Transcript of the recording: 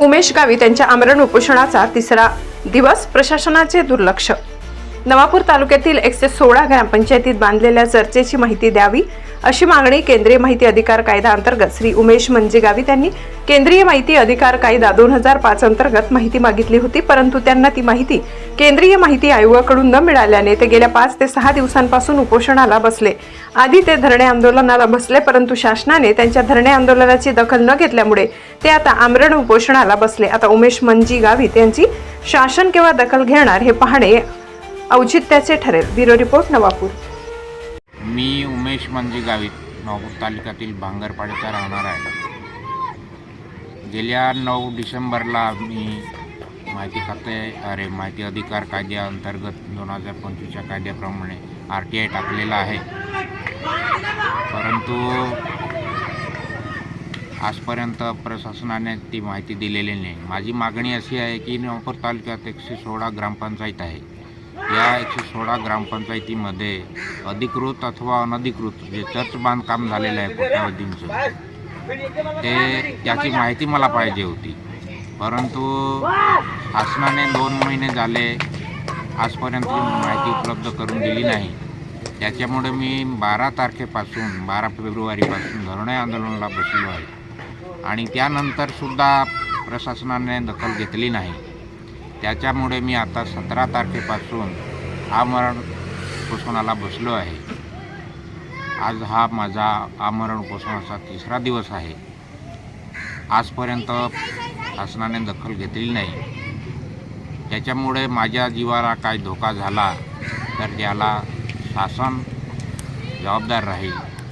उमेश गावित यांच्या आमरण उपोषणाचा तिसरा दिवस प्रशासनाचे दुर्लक्ष. नवापूर तालुक्यातील एकशे सोळा ग्रामपंचायतीत बांधलेल्या चर्चेची माहिती द्यावी अशी मागणी केंद्रीय माहिती अधिकार कायदा अंतर्गत श्री उमेश मंजेगावित यांनी केंद्रीय माहिती अधिकार कायदा दोन हजार पाच अंतर्गत माहिती मागितली होती परंतु त्यांना ती माहिती केंद्रीय माहिती आयोगाकडून न मिळाल्याने ते गेल्या पाच ते सहा दिवसांपासून उपोषणाला बसले. आधी ते धरणे आंदोलनाला बसले परंतु शासनाने त्यांच्या धरणे आंदोलनाची दखल न घेतल्यामुळे ते आता आमरण उपोषणाला बसले. आता उमेश मंजी गावित यांची शासन केव्हा दखल घेणार हे पाहणे औचित्याचे ठरेल. Bureau report Navapur. रमेश म्हणजे उमेश गावित नवापूर तालुक्यातील भांगरपाड्याचा राहणार आहे. गेल्या नऊ डिसेंबरला मी माहिती खाते अरे माहिती अधिकार कायद्याअंतर्गत दोन हजार पंचवीसच्या कायद्याप्रमाणे आर टी आय टाकलेला आहे. परंतु आजपर्यंत प्रशासनाने ती माहिती दिलेली नाही. माझी मागणी अशी आहे की नागपूर तालुक्यात एकशे सोळा ग्रामपंचायत आहे. या एकशे सोळा ग्रामपंचायतीमध्ये अधिकृत अथवा अनधिकृत जे चर्च बांधकाम झालेलं आहे कोट्यावधींचं ते त्याची माहिती मला पाहिजे होती. परंतु शासनाने दोन महिने झाले आजपर्यंत माहिती उपलब्ध करून दिली नाही. त्याच्यामुळे मी बारा तारखेपासून बारा फेब्रुवारीपासून धरणे आंदोलनाला बसलो आहे. आणि त्यानंतरसुद्धा प्रशासनाने दखल घेतली नाही. त्याच्यामुळे मी आता सतरा तारखेपासून आमरण उपोषणाला बसलो आहे. आज हा माझा आमरण उपोषणाचा तिसरा दिवस आहे. आजपर्यंत शासनाने दखल घेतली नाही. त्याच्यामुळे माझ्या जीवाला काय धोका झाला तर त्याला शासन जबाबदार राहील.